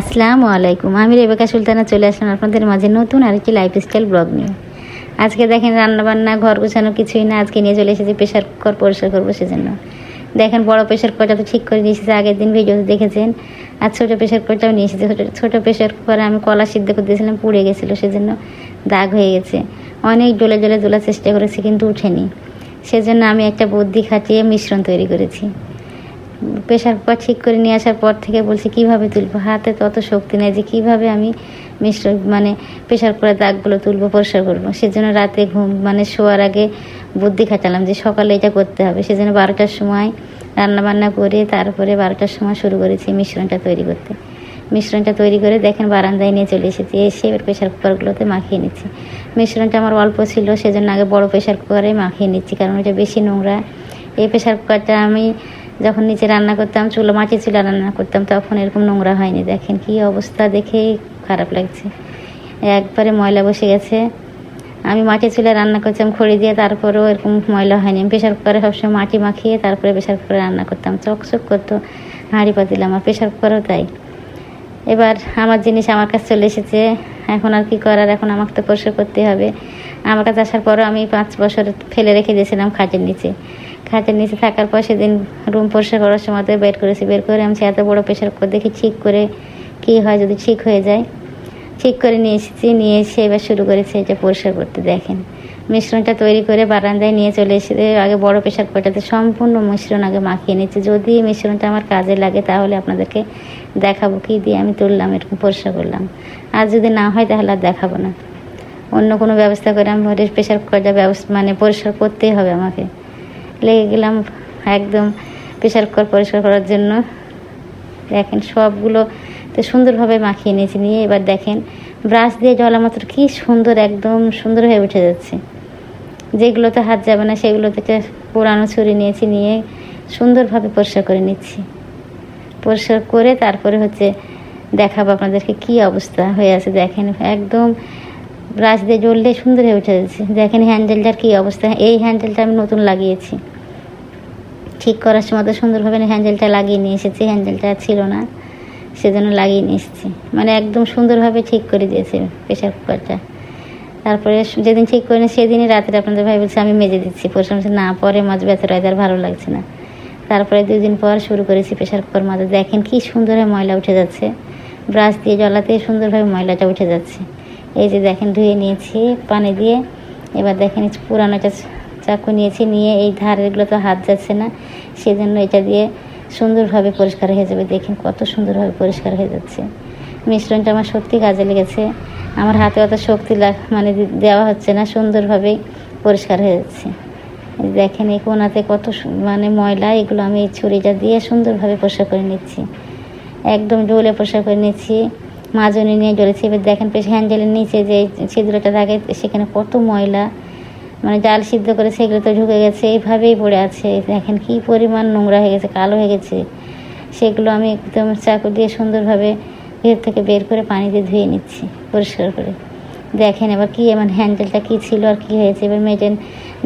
আসসালামু আলাইকুম। আমি রেবেকা সুলতানা, চলে আসলাম আপনাদের মাঝে নতুন আরেকটি লাইফস্টাইল ব্লগ নিয়ে। আজকে দেখেন রান্নাবান্না, ঘর গোছানো কিছুই না, আজকে নিয়ে চলে এসেছি প্রেশার কুকার পরিষ্কার করব সেজন্য। দেখেন বড় প্রেশার কুকারটা তো ঠিক করে নিয়ে এসেছি, আগের দিন ভিডিওতে দেখেছেন। আর ছোটো প্রেশার কুকারটাও নিয়ে এসেছি, ছোটো ছোটো প্রেশার কুকারে আমি কলা সিদ্ধ করে দিয়েছিলাম, পুড়ে গেছিল সেজন্য দাগ হয়ে গেছে। অনেক জলে জলে তোলার চেষ্টা করেছি কিন্তু উঠেনি। সেজন্য আমি একটা বুদ্ধি খাটিয়ে মিশ্রণ তৈরি করেছি। প্রেশার কুকার ঠিক করে নিয়ে আসার পর থেকে বলছি, কীভাবে তুলবো? হাতে তত শক্তি নেই যে কীভাবে আমি মিশ্র মানে প্রেশার কুকারের দাগগুলো তুলবো, পরিষ্কার করব? সেজন্য রাতে ঘুম মানে শোয়ার আগে বুদ্ধি খাটালাম যে সকালে এটা করতে হবে। সেজন্য বারোটার সময় রান্না বান্না করে তারপরে বারোটার সময় শুরু করেছি মিশ্রণটা তৈরি করতে। মিশ্রণটা তৈরি করে দেখেন বারান্দায় নিয়ে চলে এসেছি, এসে এবার প্রেশার কুকারগুলোতে মাখিয়ে নিচ্ছি। মিশ্রণটা আমার অল্প ছিল, সেজন্য আগে বড় প্রেশার কুকারে মাখিয়ে নিচ্ছি, কারণ ওটা বেশি নোংরা। এই প্রেশার কুকারটা আমি যখন নিচে রান্না করতাম, চুলো মাটি চুলা রান্না করতাম, তখন এরকম নোংরা হয়নি। দেখেন কি অবস্থা, দেখে খারাপ লাগছে। একবারে ময়লা বসে গেছে। আমি মাটি চুলে রান্না করতাম, খড়ি দিয়ে, তারপরেও এরকম ময়লা হয়নি। আমি প্রেশার কুকারে সবসময় মাটি মাখিয়ে, তারপরে প্রেশার কুকারে রান্না করতাম। চকচক করতো, হাঁড়ি পাতিলাম আর প্রেশার কুকারও তাই। এবার আমার জিনিস আমার কাছে চলে এসেছে। এখন আর কি করার? এখন আমাকে তো পরিষ্কার করতে হবে। আমার কাছে আসার পরও আমি পাঁচ বছর ফেলে রেখে দিয়েছিলাম খাটের নিচে। খাটের নিচে থাকার পর সেদিন রুম পরিষ্কার করার সময় বের করেছি। বের করে আমি এত বড় প্রেশার করে দেখি ঠিক করে কি হয় যদি ঠিক হয়ে যায়। ঠিক করে নিয়ে এসেছি। নিয়ে এসে এবার শুরু করেছি এটা পরিষ্কার করতে, দেখেন। মিশ্রণটা তৈরি করে বারান্দায় নিয়ে চলে এসে আগে বড় প্রেশার কুকারটাতে সম্পূর্ণ মিশ্রণ আগে মাখিয়ে নিচ্ছি। যদি মিশ্রণটা আমার কাজে লাগে তাহলে আপনাদেরকে দেখাবো কী দিয়ে আমি তুললাম, এরকম পরিষ্কার করলাম। আর যদি না হয় তাহলে আর দেখাবো না। অন্য কোনো ব্যবস্থা করে আমি প্রেশার কুকারটা ব্যবস্থা মানে পরিষ্কার করতেই হবে আমাকে। লেগে গেলাম একদম প্রেশার কুকার পরিষ্কার করার জন্য। দেখেন সবগুলো তো সুন্দরভাবে মাখিয়ে নিয়েছি। নিয়ে এবার দেখেন ব্রাশ দিয়ে জলা মাত্র কী সুন্দর, একদম সুন্দর হয়ে উঠে যাচ্ছে। যেগুলোতে হাত যাবে না সেগুলোতে একটা পুরানো ছুরি নিয়েছি, নিয়ে সুন্দরভাবে পরিষ্কার করে নিচ্ছি। পরিষ্কার করে তারপরে হচ্ছে দেখাবো আপনাদেরকে কি অবস্থা হয়ে আছে। দেখেন একদম ব্রাশ দিয়ে জ্বললে সুন্দর হয়ে উঠে যাচ্ছে। দেখেন হ্যান্ডেলটার কি অবস্থা। এই হ্যান্ডেলটা আমি নতুন লাগিয়েছি। ঠিক করার সময় তো সুন্দরভাবে হ্যান্ডেলটা লাগিয়ে নিয়ে এসেছি। হ্যান্ডেলটা ছিল না, সেজন্য লাগিয়ে নিয়ে এসেছি। মানে একদম সুন্দরভাবে ঠিক করে দিয়েছে প্রেশার কুকারটা। তারপরে যেদিন ঠিক করিনি সেদিনই রাত্রে আপনাদের ভাই বলছে, আমি মেজে দিচ্ছি। পরিশ্রম না, পরে মাছ ব্যথা রয়েছে আর ভালো লাগছে না। তারপরে দুই দিন পর শুরু করেছি প্রেশার কুকার মাঝে দেখেন কি সুন্দরভাবে ময়লা উঠে যাচ্ছে। ব্রাশ দিয়ে জ্বলাতে সুন্দরভাবে ময়লাটা উঠে যাচ্ছে। এই যে দেখেন, ধুয়ে নিয়েছি, পানি দিয়ে। এবার দেখেন পুরানো একটা চাকু নিয়েছি, নিয়ে এই ধারেগুলো তো হাত যাচ্ছে না। সেজন্য এটা দিয়ে সুন্দরভাবে পরিষ্কার হয়ে যাবে। দেখেন কত সুন্দরভাবে পরিষ্কার হয়ে যাচ্ছে। মিশ্রণটা আমার সত্যি কাজে লেগেছে। আমার হাতে অত শক্তি মানে দেওয়া হচ্ছে না, সুন্দরভাবেই পরিষ্কার হয়ে যাচ্ছে। দেখেন এই কোনাতে কত মানে ময়লা, এগুলো আমি এই ছুরিটা দিয়ে সুন্দরভাবে পরিষ্কার করে নিচ্ছি। একদম ডোলে পরিষ্কার করে নিচ্ছি, মাজনি নিয়ে জ্বলেছি। এবার দেখেন পেশ, হ্যান্ডেলের নিচে যে ছিদ্রটা থাকে, সেখানে কত ময়লা মানে জাল সিদ্ধ করে সেগুলো তো ঢুকে গেছে, এইভাবেই পড়ে আছে। দেখেন কি পরিমাণ নোংরা হয়ে গেছে, কালো হয়ে গেছে। সেগুলো আমি একদম চাকু দিয়ে সুন্দরভাবে ভেতর থেকে বের করে পানি দিয়ে ধুয়ে নিচ্ছি পরিষ্কার করে। দেখেন এবার কী এমন হ্যান্ডেলটা কী ছিল আর কী হয়েছে। এবার মেজে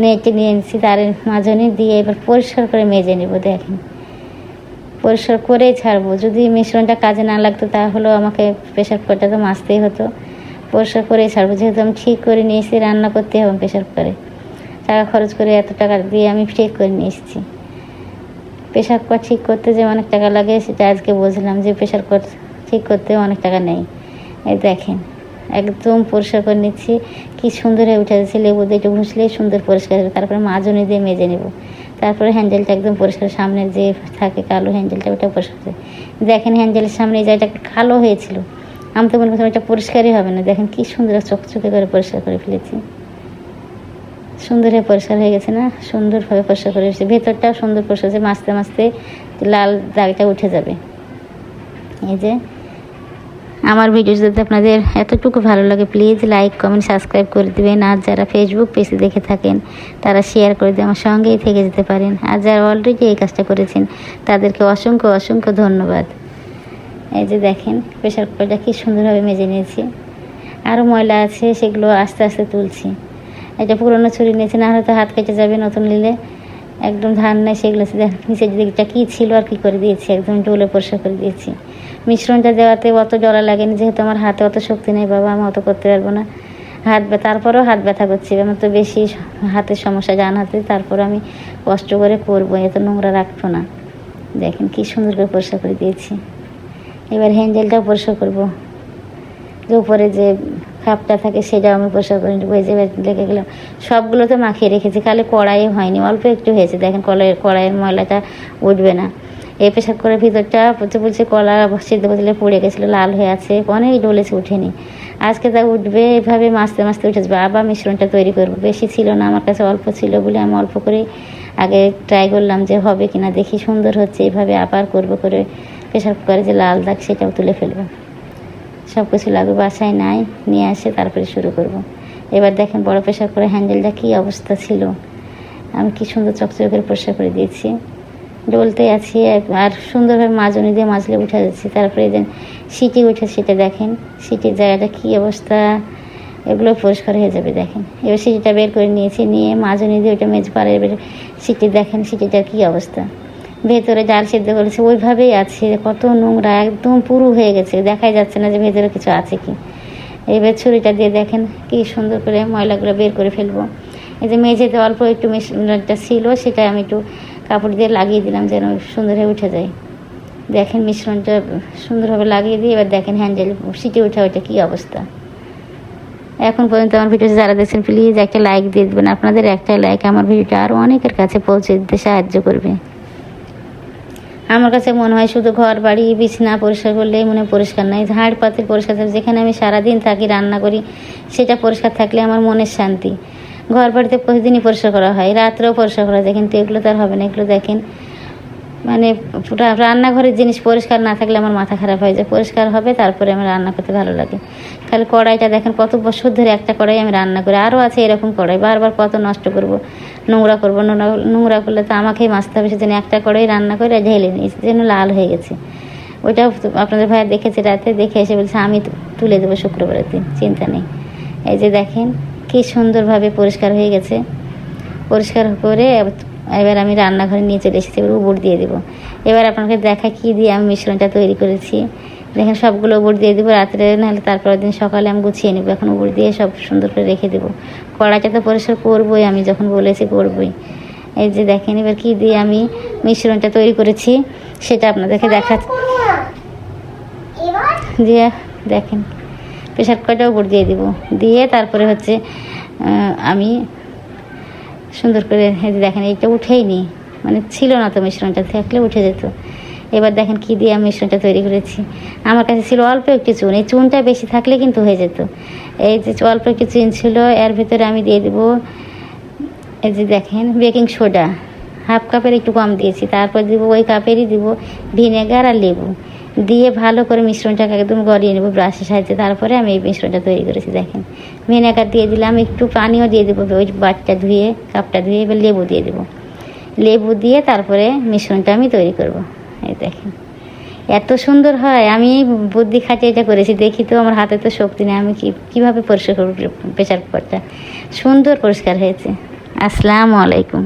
নেটে নিয়ে নিচ্ছি তার মাজনি দিয়ে এবার পরিষ্কার করে মেজে নেব, দেখেন। পরিষ্কার করেই ছাড়বো। যদি মিশ্রণটা কাজে না লাগতো তাহলেও আমাকে প্রেশার কুকারটা তো মাজতেই হতো। পরিষ্কার করেই ছাড়বো। যেহেতু আমি ঠিক করে নিয়ে এসেছি, রান্না করতে হবে প্রেশার কুকারে টাকা খরচ করে এত টাকা দিয়ে আমি ঠিক করে নিয়ে এসেছি। প্রেশার কুকার ঠিক করতে যে অনেক টাকা লাগে, সেটা আজকে বুঝলাম যে প্রেশার কুকার ঠিক করতে অনেক টাকা নেই। এই দেখেন, একদম পরিষ্কার করে নিচ্ছি। কি সুন্দর হয়ে উঠে যাচ্ছে লেবু দিয়ে একটু ঘুষলেই সুন্দর পরিষ্কার হবে তারপরে মাজনি দিয়ে মেজে নেব। তারপরে হ্যান্ডেলটা একদম পরিষ্কার, সামনে যে থাকে কালো হ্যান্ডেলটা ওটা পরিষ্কার করে- দেখেন হ্যান্ডেলের সামনে এই জায়গাটা কালো হয়েছিল। আমি তো মনে করছিলাম এটা পরিষ্কারই হবে না। দেখেন কি সুন্দর চকচকে করে পরিষ্কার করে ফেলেছি। সুন্দর হয়ে পরিষ্কার হয়ে গেছে না? সুন্দরভাবে পরিষ্কার করে এসেছে ভেতরটাও সুন্দর পরিষ্কার হয়েছে। মাছতে মাছতে লাল দাগটা উঠে যাবে। এই যে আমার ভিডিও যদি আপনাদের এতটুকু ভালো লাগে প্লিজ লাইক কমেন্ট সাবস্ক্রাইব করে দেবেন। আর যারা ফেসবুক পেজে দেখে থাকেন, তারা শেয়ার করে দিয়ে আমার সঙ্গেই থেকে যেতে পারেন। আর যারা অলরেডি এই কাজটা করেছেন, তাদেরকে অসংখ্য অসংখ্য ধন্যবাদ। এই যে দেখেন প্রেশার কুকারটা কী সুন্দরভাবে মেজে নিয়েছি। আরও ময়লা আছে, সেগুলো আস্তে আস্তে তুলছি। এটা পুরোনো ছুরি নিয়েছি, না হয়তো হাত কেটে যাবে নতুন নিলে। একদম ধান নেই সেগুলো নিচের দিকটা কী ছিল আর কী করে দিয়েছি, একদম ডোলে পরিষ্কার করে দিয়েছি। মিশ্রণটা দেওয়াতে অত জলা লাগেনি, যেহেতু আমার হাতে অত শক্তি নেই বাবা, আমি অত করতে পারব না। হাত ব্যথা, তারপরেও হাত ব্যথা করছে, আমার তো বেশি হাতের সমস্যা জান হাতে, তারপর আমি কষ্ট করে করব, এত নোংরা রাখব না। দেখেন কি সুন্দর করে পরিষ্কার করে দিয়েছি। এবার হ্যান্ডেলটাও পরিষ্কার করব। যে উপরে যে খাপটা থাকে, সেটাও আমি পরিষ্কার করে নেব লেগে গেলাম। সবগুলো তো মাখিয়ে রেখেছি, খালি কড়াইয়ে হয়নি, অল্প একটু হয়েছে। দেখেন কড়াইয়ের কড়াইয়ের ময়লাটা উঠবে না। এই পেশাব করে ভিতরটা বলছে বলছে কলা সিদ্ধ বদলে পড়ে গেছিল, লাল হয়ে আছে, অনেক ডলেছে উঠেনি। আজকে তা উঠবে, এভাবে মাছতে মাছতে উঠে যাবে। আবার মিশ্রণটা তৈরি করব। বেশি ছিল না, আমার কাছে অল্প ছিল বলে আমি অল্প করে আগে ট্রাই করলাম যে হবে কিনা, দেখি সুন্দর হচ্ছে। এভাবে আবার করব করে প্রেশার কুকারে যে লাল দাগ, সেটাও তুলে ফেলব। সব কিছু লাগবে বাসায় নাই, নিয়ে আসে, তারপরে শুরু করব। এবার দেখেন বড় প্রেশার করে হ্যান্ডেলটা কী অবস্থা ছিল। আমি কি সুন্দর চকচকে করে পরিষ্কার করে দিয়েছি। ডলতে আছি আর সুন্দরভাবে মাজনি দিয়ে মাজলে উঠে যাচ্ছি। তারপরে যে সিটি উঠে সেটা দেখেন, সিটির জায়গাটা কী অবস্থা, এগুলো পরিষ্কার হয়ে যাবে দেখেন। এবার সিটিটা বের করে নিয়েছি, নিয়ে মাজনি দিয়ে ওইটা মেজ পারে এবার সিটি দেখেন, সিটিটার কী অবস্থা। ভেতরে জাল সিদ্ধ করেছে, ওইভাবেই আছে। কত নোংরা, একদম পুরু হয়ে গেছে। দেখাই যাচ্ছে না যে ভেতরে কিছু আছে কি। এবার ছুরিটা দিয়ে দেখেন কি সুন্দর করে ময়লাগুলো বের করে ফেলব। এই যে মেঝেতে অল্প একটু মিশ্রণটা ছিল, সেটা আমি একটু কাপড় দিয়ে লাগিয়ে দিলাম যেন সুন্দর হয়ে উঠে যায়। দেখেন মিশ্রণটা সুন্দরভাবে লাগিয়ে দিয়ে এবার দেখেন হ্যান্ডেল সিটে উঠে, ওইটা কী অবস্থা। এখন পর্যন্ত আমার ভিডিও যারা দেখছেন প্লিজ একটা লাইক দিয়ে দেবেন। আপনাদের একটা লাইক আমার ভিডিওটা আরও অনেকের কাছে পৌঁছে দিতে সাহায্য করবে। আমার কাছে মনে হয় শুধু ঘর বাড়ি, বিছনা, পরিষ্কার করলেই মনে পরিষ্কার নাই। ঝাড় পাতির পরিষ্কার থাকে যেখানে আমি সারাদিন থাকি, রান্না করি, সেটা পরিষ্কার থাকলে আমার মনের শান্তি। ঘর বাড়িতে প্রতিদিনই পরিষ্কার করা হয়, রাত্রেও পরিষ্কার করা যায়, কিন্তু এগুলো তো আর হবে না, এগুলো দেখেন। মানে রান্নাঘরের জিনিস পরিষ্কার না থাকলে আমার মাথা খারাপ হয়ে যায়। পরিষ্কার হবে, তারপরে আমার রান্না করতে ভালো লাগে। খালি কড়াইটা দেখেন, কত বছর ধরে একটা কড়াই আমি রান্না করি, আরও আছে এরকম কড়াই, বারবার কত নষ্ট করব। নোংরা করব নোংরা নোংরা করলে তো আমাকেই মাজতে হবে, সেজন্য একটা করেই রান্না করে ঢেলে নিই, যেন লাল হয়ে গেছে। ওইটাও আপনাদের ভাইয়া দেখেছে রাতে, দেখে এসে বলছে, আমি তুলে দেবো শুক্রবারের দিন, চিন্তা নেই। এই যে দেখেন, কী সুন্দরভাবে পরিষ্কার হয়ে গেছে। পরিষ্কার করে এবার আমি রান্নাঘরে নিয়ে চলে এসেছি, এবার উবুর দিয়ে দেবো। এবার আপনাকে দেখা কী দিয়ে আমি মিশ্রণটা তৈরি করেছি। দেখেন সবগুলো উবুর দিয়ে দেবো রাত্রে, নাহলে তারপরের দিন সকালে আমি গুছিয়ে নেব। এখন উবুর দিয়ে সব সুন্দর করে রেখে দেবো। কড়াইটা তো পরিষ্কার করবোই, আমি যখন বলেছি করবোই। এই যে দেখেন, এবার কী দিয়ে আমি মিশ্রণটা তৈরি করেছি, সেটা আপনাদেরকে দেখা দিয়ে দেখেন। প্রেশার কুকারটাও উপর দিয়ে দিব। দিয়ে তারপরে হচ্ছে আমি সুন্দর করে এই যে দেখেন, এইটা উঠেই নি মানে ছিল না তো মিশ্রণটা, থাকলে উঠে যেত। এবার দেখেন কী দিয়ে আমি মিশ্রণটা তৈরি করেছি। আমার কাছে ছিল অল্প একটু চুন, এই চুনটা বেশি থাকলে কিন্তু হয়ে যেত। এই যে অল্প একটু চুন ছিল, এর ভিতরে আমি দিয়ে দেবো, এই যে দেখেন, বেকিং সোডা। হাফ কাপের একটু কম দিয়েছি, তারপর দিব ওই কাপেরই দিব ভিনেগার আর লেবু। দিয়ে ভালো করে মিশ্রণটাকে একদম গড়িয়ে নেব ব্রাশের সাহায্যে। তারপরে আমি এই মিশ্রণটা তৈরি করেছি, দেখেন। ভিনেগার দিয়ে দিলাম, একটু পানিও দিয়ে দেবো, ওই বাটটা ধুয়ে কাপটা ধুয়ে এবার লেবু দিয়ে দেবো। লেবু দিয়ে তারপরে মিশ্রণটা আমি তৈরি করব, এই দেখেন। এত সুন্দর হয়, আমি বুদ্ধি খাটিয়ে এটা করেছি, দেখি তো আমার হাতে তো শক্তি নেই, আমি কীভাবে পরিষ্কার করব, প্রেশার কুকারটা? সুন্দর পরিষ্কার হয়েছে। আসসালামু আলাইকুম।